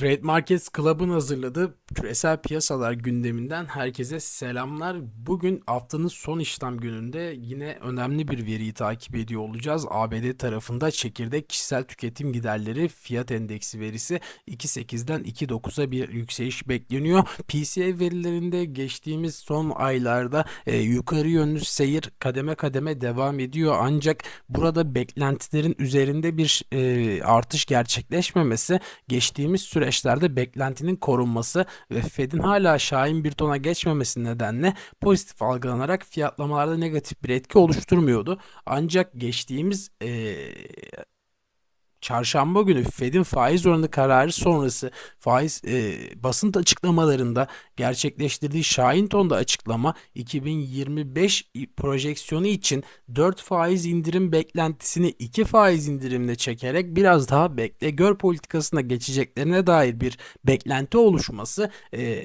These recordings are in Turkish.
Trade Markets Club'ın hazırladığı küresel piyasalar gündeminden herkese selamlar. Bugün haftanın son işlem gününde yine önemli bir veriyi takip ediyor olacağız. ABD tarafında çekirdek kişisel tüketim giderleri fiyat endeksi verisi 2.8'den 2.9'a bir yükseliş bekleniyor. PCE verilerinde geçtiğimiz son aylarda e, yukarı yönlü seyir kademe kademe devam ediyor. Ancak burada beklentilerin üzerinde bir e, artış gerçekleşmemesi geçtiğimiz süre süreçlerde beklentinin korunması ve Fed'in hala şahin bir tona geçmemesi nedenle pozitif algılanarak fiyatlamalarda negatif bir etki oluşturmuyordu. Ancak geçtiğimiz ee, Çarşamba günü Fed'in faiz oranı kararı sonrası faiz e, basın açıklamalarında gerçekleştirdiği şahin tonda açıklama 2025 projeksiyonu için 4 faiz indirim beklentisini 2 faiz indirimle çekerek biraz daha bekle gör politikasına geçeceklerine dair bir beklenti oluşması e,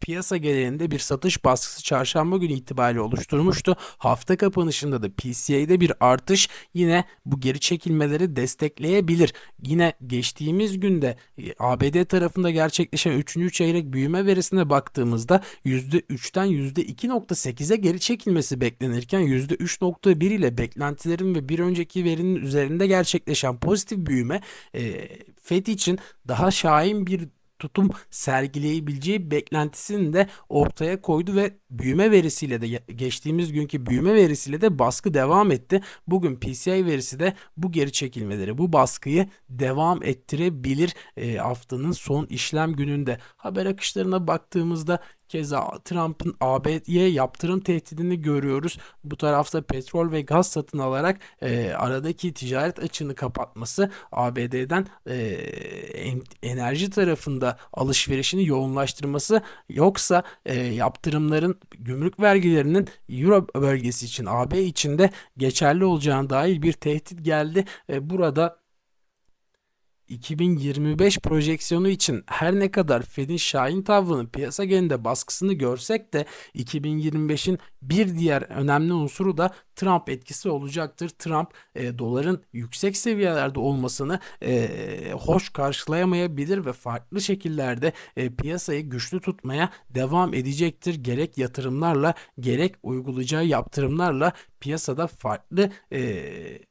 piyasa genelinde bir satış baskısı çarşamba günü itibariyle oluşturmuştu. Hafta kapanışında da PCA'de bir artış yine bu geri çekilmeleri destekleyebilir olabilir. Yine geçtiğimiz günde e, ABD tarafında gerçekleşen 3. çeyrek büyüme verisine baktığımızda %3'ten %2.8'e geri çekilmesi beklenirken %3.1 ile beklentilerin ve bir önceki verinin üzerinde gerçekleşen pozitif büyüme e, FED için daha şahin bir tutum sergileyebileceği beklentisini de ortaya koydu ve büyüme verisiyle de geçtiğimiz günkü büyüme verisiyle de baskı devam etti. Bugün PCI verisi de bu geri çekilmeleri, bu baskıyı devam ettirebilir e, haftanın son işlem gününde. Haber akışlarına baktığımızda Keza Trump'ın ABD'ye yaptırım tehdidini görüyoruz. Bu tarafta petrol ve gaz satın alarak e, aradaki ticaret açığını kapatması ABD'den e, enerji tarafında alışverişini yoğunlaştırması yoksa e, yaptırımların gümrük vergilerinin Euro bölgesi için AB içinde geçerli olacağına dair bir tehdit geldi. E, burada 2025 projeksiyonu için her ne kadar Fed'in şahin tavrının piyasa genelinde baskısını görsek de 2025'in bir diğer önemli unsuru da Trump etkisi olacaktır. Trump e, doların yüksek seviyelerde olmasını e, hoş karşılayamayabilir ve farklı şekillerde e, piyasayı güçlü tutmaya devam edecektir. Gerek yatırımlarla gerek uygulayacağı yaptırımlarla piyasada farklı e,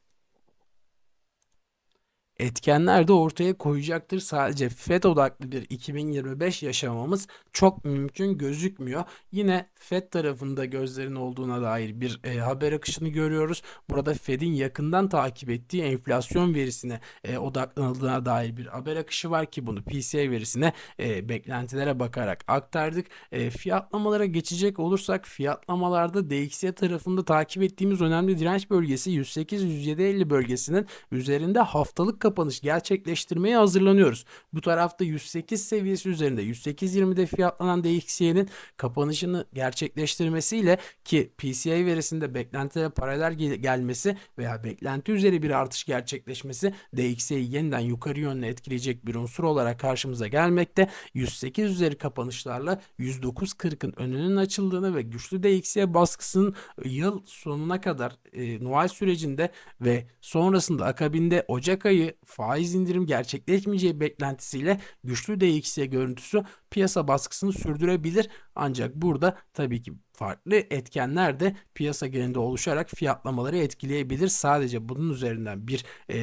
etkenler de ortaya koyacaktır. Sadece FED odaklı bir 2025 yaşamamız çok mümkün gözükmüyor. Yine FED tarafında gözlerin olduğuna dair bir e, haber akışını görüyoruz. Burada FED'in yakından takip ettiği enflasyon verisine e, odaklanıldığına dair bir haber akışı var ki bunu PCE verisine e, beklentilere bakarak aktardık. E, fiyatlamalara geçecek olursak fiyatlamalarda DXY tarafında takip ettiğimiz önemli direnç bölgesi 108-107.50 bölgesinin üzerinde haftalık kapanış gerçekleştirmeye hazırlanıyoruz. Bu tarafta 108 seviyesi üzerinde 108.20'de fiyatlanan DXY'nin kapanışını gerçekleştirmesiyle ki PCI verisinde beklentilere paralel gel gelmesi veya beklenti üzeri bir artış gerçekleşmesi DXY'yi yeniden yukarı yönlü etkileyecek bir unsur olarak karşımıza gelmekte. 108 üzeri kapanışlarla 109.40'ın önünün açıldığını ve güçlü DXY baskısının yıl sonuna kadar e, Noel sürecinde ve sonrasında akabinde Ocak ayı faiz indirim gerçekleşmeyeceği beklentisiyle güçlü DXY görüntüsü piyasa baskısını sürdürebilir. Ancak burada tabii ki farklı etkenler de piyasa genelinde oluşarak fiyatlamaları etkileyebilir. Sadece bunun üzerinden bir e,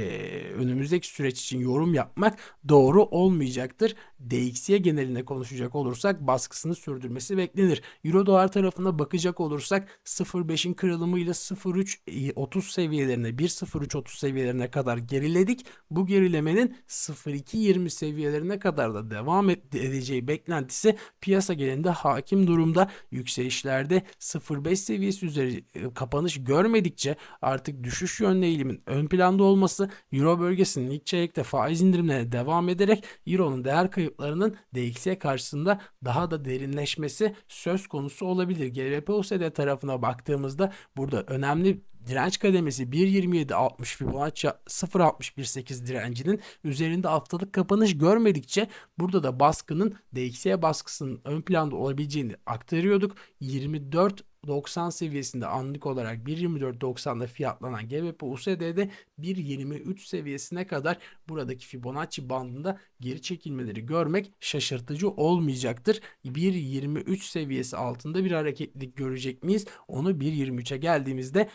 önümüzdeki süreç için yorum yapmak doğru olmayacaktır. DXY geneline konuşacak olursak baskısını sürdürmesi beklenir. Euro dolar tarafına bakacak olursak 0.5'in kırılımı ile 0.3 seviyelerine 1.03.30 seviyelerine kadar geriledik. Bu gerilemenin 0.2.20 seviyelerine kadar da devam edeceği beklentisi piyasa genelinde hakim durumda yükselişlerde 0.5 seviyesi üzeri e, kapanış görmedikçe artık düşüş yönlü eğilimin ön planda olması Euro bölgesinin ilk çeyrekte faiz indirimlerine devam ederek Euro'nun değer kayıplarının DXY karşısında daha da derinleşmesi söz konusu olabilir. GBP-USD tarafına baktığımızda burada önemli direnç kademesi 1.27.60 Fibonacci 0.61.8 direncinin üzerinde haftalık kapanış görmedikçe burada da baskının DXY baskısının ön planda olabileceğini aktarıyorduk. 24 90 seviyesinde anlık olarak 1.24.90'da fiyatlanan GBP USD'de 1.23 seviyesine kadar buradaki Fibonacci bandında geri çekilmeleri görmek şaşırtıcı olmayacaktır. 1.23 seviyesi altında bir hareketlilik görecek miyiz? Onu 1.23'e geldiğimizde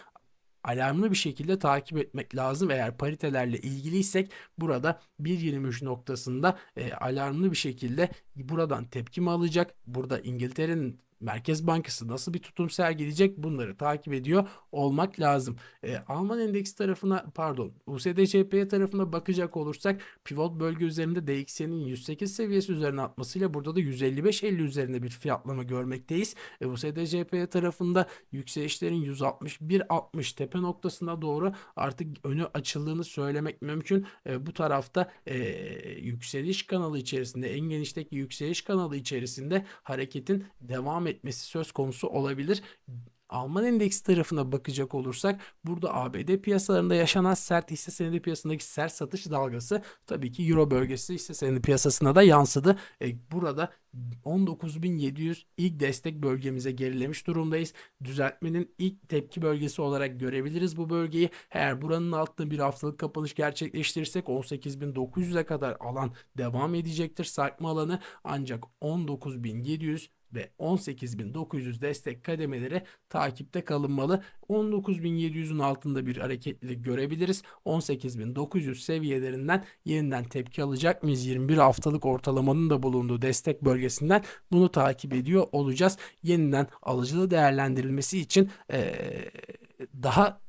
alarmlı bir şekilde takip etmek lazım. Eğer paritelerle ilgiliysek burada 1.23 noktasında e, alarmlı bir şekilde buradan tepki mi alacak? Burada İngiltere'nin Merkez Bankası nasıl bir tutum sergileyecek bunları takip ediyor olmak lazım. E, Alman endeks tarafına pardon USD tarafına bakacak olursak pivot bölge üzerinde DXY'nin 108 seviyesi üzerine atmasıyla burada da 155-50 üzerinde bir fiyatlama görmekteyiz. E, USD tarafında yükselişlerin 161-60 tepe noktasına doğru artık önü açıldığını söylemek mümkün. E, bu tarafta e, yükseliş kanalı içerisinde en genişteki yükseliş kanalı içerisinde hareketin devam etmesi söz konusu olabilir. Alman endeksi tarafına bakacak olursak burada ABD piyasalarında yaşanan sert hisse senedi piyasasındaki sert satış dalgası tabii ki Euro bölgesi hisse senedi piyasasına da yansıdı. E, burada 19.700 ilk destek bölgemize gerilemiş durumdayız. Düzeltmenin ilk tepki bölgesi olarak görebiliriz bu bölgeyi. Eğer buranın altında bir haftalık kapanış gerçekleştirirsek 18.900'e kadar alan devam edecektir sarkma alanı ancak 19.700 ve 18.900 destek kademeleri takipte kalınmalı. 19.700'ün altında bir hareketlilik görebiliriz. 18.900 seviyelerinden yeniden tepki alacak mıyız? 21 haftalık ortalamanın da bulunduğu destek bölgesinden bunu takip ediyor olacağız. Yeniden alıcılı değerlendirilmesi için ee, daha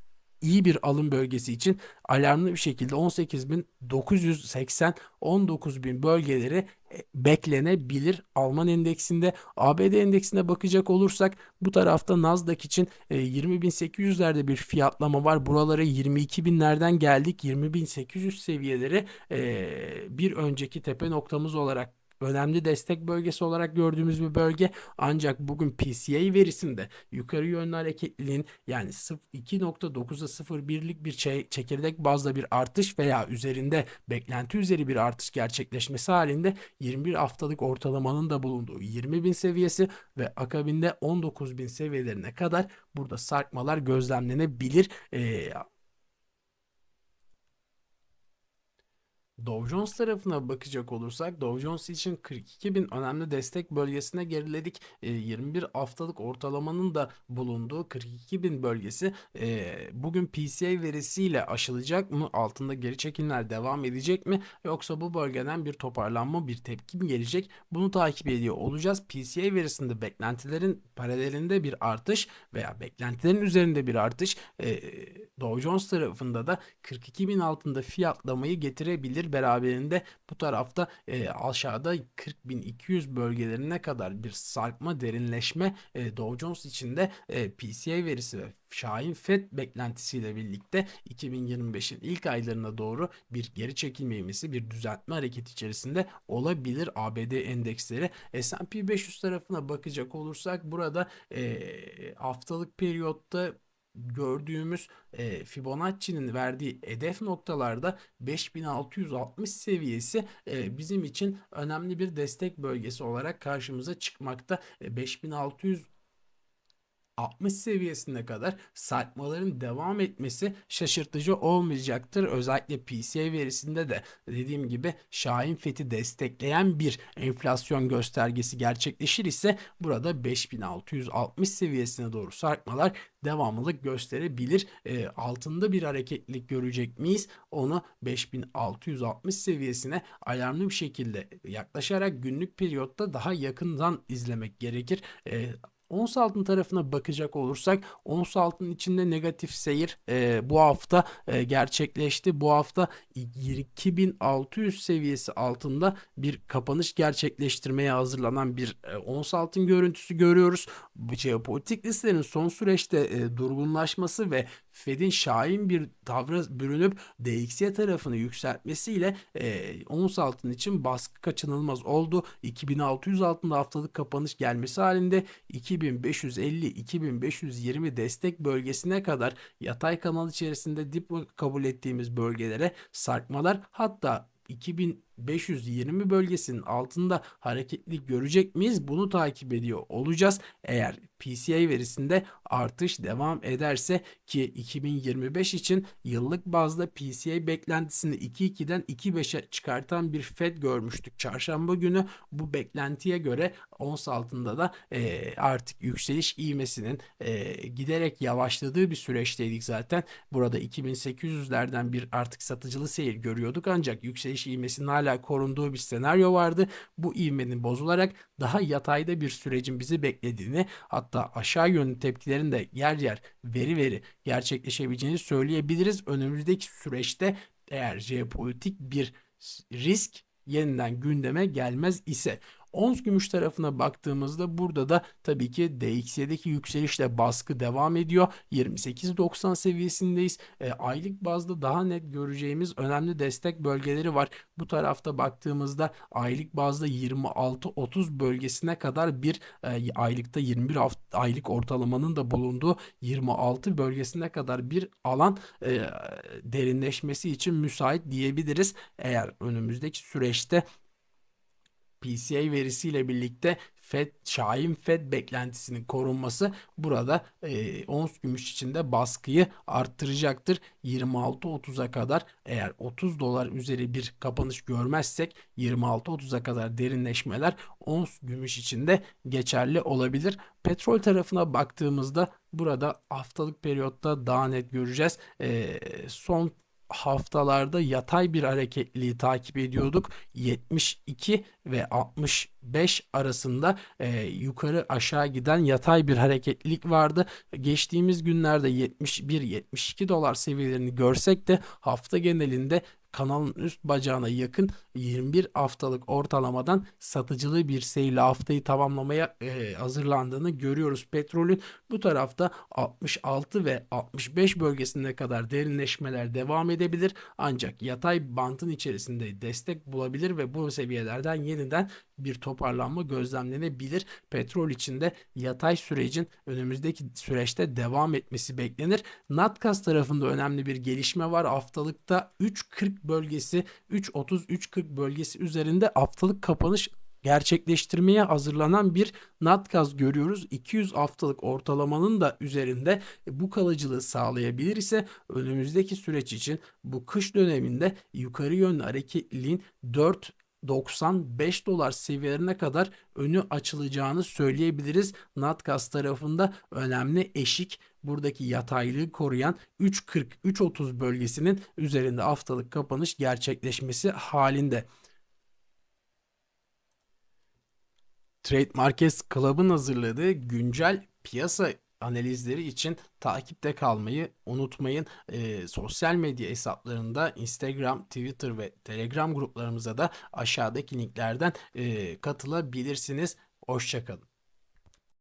iyi bir alım bölgesi için alarmlı bir şekilde 18.980 19.000 bölgeleri e, beklenebilir Alman endeksinde. ABD endeksine bakacak olursak bu tarafta Nasdaq için 20.800'lerde e, bir fiyatlama var. Buralara 22.000'lerden geldik. 20.800 seviyeleri e, bir önceki tepe noktamız olarak önemli destek bölgesi olarak gördüğümüz bir bölge. Ancak bugün PCA verisinde yukarı yönlü hareketliliğin yani 2.9'a 0.1'lik bir çekirdek bazda bir artış veya üzerinde beklenti üzeri bir artış gerçekleşmesi halinde 21 haftalık ortalamanın da bulunduğu 20.000 seviyesi ve akabinde 19.000 seviyelerine kadar burada sarkmalar gözlemlenebilir. Ee, Dow Jones tarafına bakacak olursak Dow Jones için 42 bin önemli destek bölgesine geriledik. E, 21 haftalık ortalamanın da bulunduğu 42 bin bölgesi e, bugün PCA verisiyle aşılacak mı? Altında geri çekimler devam edecek mi? Yoksa bu bölgeden bir toparlanma bir tepki mi gelecek? Bunu takip ediyor olacağız. PCA verisinde beklentilerin paralelinde bir artış veya beklentilerin üzerinde bir artış e, Dow Jones tarafında da 42 bin altında fiyatlamayı getirebilir gelir. Beraberinde bu tarafta e, aşağıda 40.200 bölgelerine kadar bir sarkma derinleşme e, Dow Jones içinde e, PCA verisi ve Şahin FED beklentisiyle birlikte 2025'in ilk aylarına doğru bir geri çekilme ivmesi, bir düzeltme hareketi içerisinde olabilir ABD endeksleri. S&P 500 tarafına bakacak olursak burada e, haftalık periyotta gördüğümüz e, Fibonacci'nin verdiği hedef noktalarda 5660 seviyesi e, bizim için önemli bir destek bölgesi olarak karşımıza çıkmakta. E, 5600 60 seviyesine kadar sarkmaların devam etmesi şaşırtıcı olmayacaktır. Özellikle PCA verisinde de dediğim gibi Şahin Fethi destekleyen bir enflasyon göstergesi gerçekleşir ise burada 5660 seviyesine doğru sarkmalar devamlılık gösterebilir. E, altında bir hareketlilik görecek miyiz? Onu 5660 seviyesine alarmlı bir şekilde yaklaşarak günlük periyotta daha yakından izlemek gerekir. E, Ons altın tarafına bakacak olursak ons altın içinde negatif seyir e, bu hafta e, gerçekleşti. Bu hafta 2600 seviyesi altında bir kapanış gerçekleştirmeye hazırlanan bir e, ons altın görüntüsü görüyoruz. Bu jeopolitik listelerin son süreçte e, durgunlaşması ve Fed'in şahin bir tavra bürünüp DXY tarafını yükseltmesiyle e, ons altın için baskı kaçınılmaz oldu. 2600 altında haftalık kapanış gelmesi halinde 2550-2520 destek bölgesine kadar yatay kanal içerisinde dip kabul ettiğimiz bölgelere sarkmalar hatta 2000 520 bölgesinin altında hareketlilik görecek miyiz? Bunu takip ediyor olacağız. Eğer PCA verisinde artış devam ederse ki 2025 için yıllık bazda PCA beklentisini 2.2'den 2.5'e çıkartan bir FED görmüştük çarşamba günü. Bu beklentiye göre ons altında da e, artık yükseliş ivmesinin e, giderek yavaşladığı bir süreçteydik zaten. Burada 2800'lerden bir artık satıcılı seyir görüyorduk ancak yükseliş ivmesinin hala korunduğu bir senaryo vardı. Bu ivmenin bozularak daha yatayda bir sürecin bizi beklediğini hatta aşağı yönlü tepkilerin de yer yer veri veri gerçekleşebileceğini söyleyebiliriz. Önümüzdeki süreçte eğer jeopolitik bir risk yeniden gündeme gelmez ise Ons gümüş tarafına baktığımızda burada da tabii ki DXY'deki yükselişle baskı devam ediyor. 28.90 seviyesindeyiz. E, aylık bazda daha net göreceğimiz önemli destek bölgeleri var. Bu tarafta baktığımızda aylık bazda 26-30 bölgesine kadar bir e, aylıkta 21 hafta, aylık ortalamanın da bulunduğu 26 bölgesine kadar bir alan e, derinleşmesi için müsait diyebiliriz. Eğer önümüzdeki süreçte PCA verisiyle birlikte FED, Şahin FED beklentisinin korunması burada e, ons gümüş içinde baskıyı arttıracaktır. 26-30'a kadar eğer 30 dolar üzeri bir kapanış görmezsek 26-30'a kadar derinleşmeler ons gümüş içinde geçerli olabilir. Petrol tarafına baktığımızda burada haftalık periyotta daha net göreceğiz. E, son haftalarda yatay bir hareketliliği takip ediyorduk. 72 ve 65 arasında e, yukarı aşağı giden yatay bir hareketlilik vardı. Geçtiğimiz günlerde 71-72 dolar seviyelerini görsek de hafta genelinde kanalın üst bacağına yakın 21 haftalık ortalamadan satıcılı bir seyirle haftayı tamamlamaya e, hazırlandığını görüyoruz. Petrolün bu tarafta 66 ve 65 bölgesine kadar derinleşmeler devam edebilir. Ancak yatay bantın içerisinde destek bulabilir ve bu seviyelerden yeniden bir toparlanma gözlemlenebilir. Petrol içinde yatay sürecin önümüzdeki süreçte devam etmesi beklenir. Natkas tarafında önemli bir gelişme var. Haftalıkta 3.40 bölgesi 3.30-3.40 bölgesi üzerinde haftalık kapanış gerçekleştirmeye hazırlanan bir Natgaz görüyoruz. 200 haftalık ortalamanın da üzerinde bu kalıcılığı sağlayabilir ise önümüzdeki süreç için bu kış döneminde yukarı yönlü hareketliliğin 4 95 dolar seviyelerine kadar önü açılacağını söyleyebiliriz. Natgas tarafında önemli eşik buradaki yataylığı koruyan 3.40-3.30 bölgesinin üzerinde haftalık kapanış gerçekleşmesi halinde. Trade Markets Club'ın hazırladığı güncel piyasa analizleri için takipte kalmayı unutmayın. E, sosyal medya hesaplarında Instagram, Twitter ve Telegram gruplarımıza da aşağıdaki linklerden e, katılabilirsiniz. Hoşçakalın.